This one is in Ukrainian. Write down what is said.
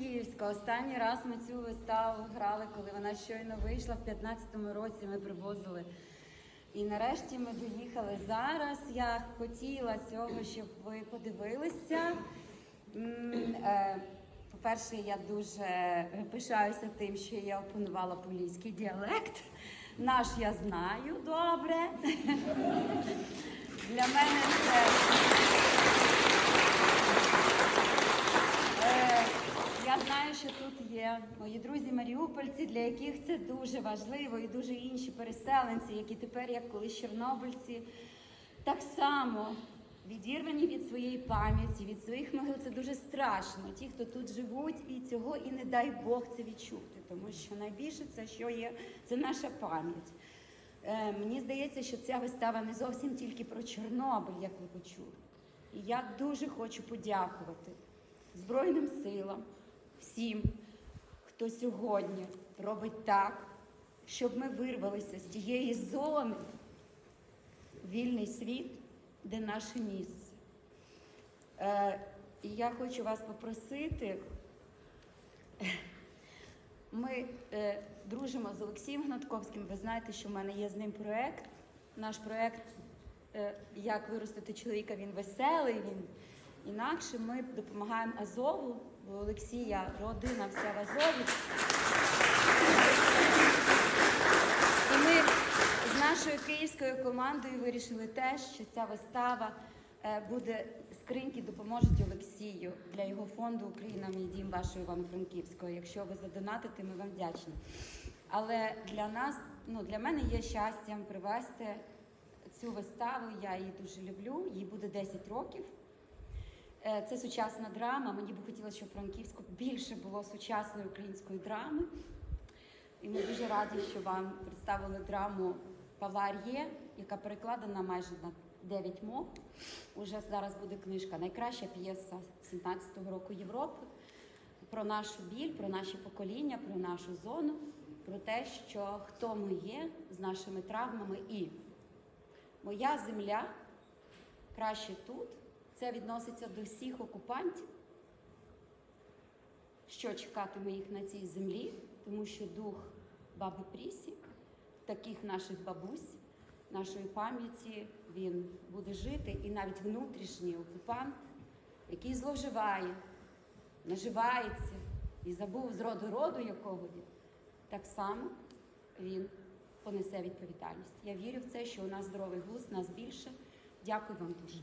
Івано-Франківська. Останній раз ми цю виставу грали, коли вона щойно вийшла в 15-му році. Ми привозили. І нарешті ми доїхали зараз. Я хотіла цього, щоб ви подивилися. Е, По-перше, я дуже пишаюся тим, що я опанувала поліський діалект. Наш я знаю добре. Для мене це. Е, Я знаю, що тут є мої друзі маріупольці, для яких це дуже важливо, і дуже інші переселенці, які тепер, як колись чорнобильці, так само відірвані від своєї пам'яті, від своїх могил. Це дуже страшно. Ті, хто тут живуть, і цього і не дай Бог це відчути, тому що найбільше це, що є, це наша пам'ять. Е, мені здається, що ця вистава не зовсім тільки про Чорнобиль, як ви почули. І я дуже хочу подякувати Збройним силам, всім, хто сьогодні робить так, щоб ми вирвалися з тієї зони вільний світ, де наше місце. Е, і я хочу вас попросити. Ми е, дружимо з Олексієм Гнатковським. Ви знаєте, що в мене є з ним проєкт. Наш проєкт е, Як виростити чоловіка, він веселий, він інакше. Ми допомагаємо Азову, бо Олексія родина вся в Азові. І ми з нашою київською командою вирішили те, що ця вистава е, буде скриньки допоможуть Олексію для його фонду Україна мій дім вашого Івано-Франківського. Якщо ви задонатите, ми вам вдячні. Але для нас, ну для мене є щастям привезти цю виставу. Я її дуже люблю. Їй буде 10 років. Е, Це сучасна драма. Мені би хотілося, щоб Франківську більше було сучасної української драми. І ми дуже раді, що вам представили драму Павла Ар'є, яка перекладена майже на 9 мов. Уже зараз буде книжка Найкраща п'єса 17-го року Європи про нашу біль, про наші покоління, про нашу зону, про те, що хто ми є з нашими травмами. І моя земля краще тут. Це відноситься до всіх окупантів що чекатиме їх на цій землі, тому що дух баби Прісі, таких наших бабусь, нашої пам'яті, він буде жити, і навіть внутрішній окупант, який зловживає, наживається і забув з роду роду, якого так само він понесе відповідальність. Я вірю в це, що у нас здоровий глузд, нас більше. Дякую вам дуже.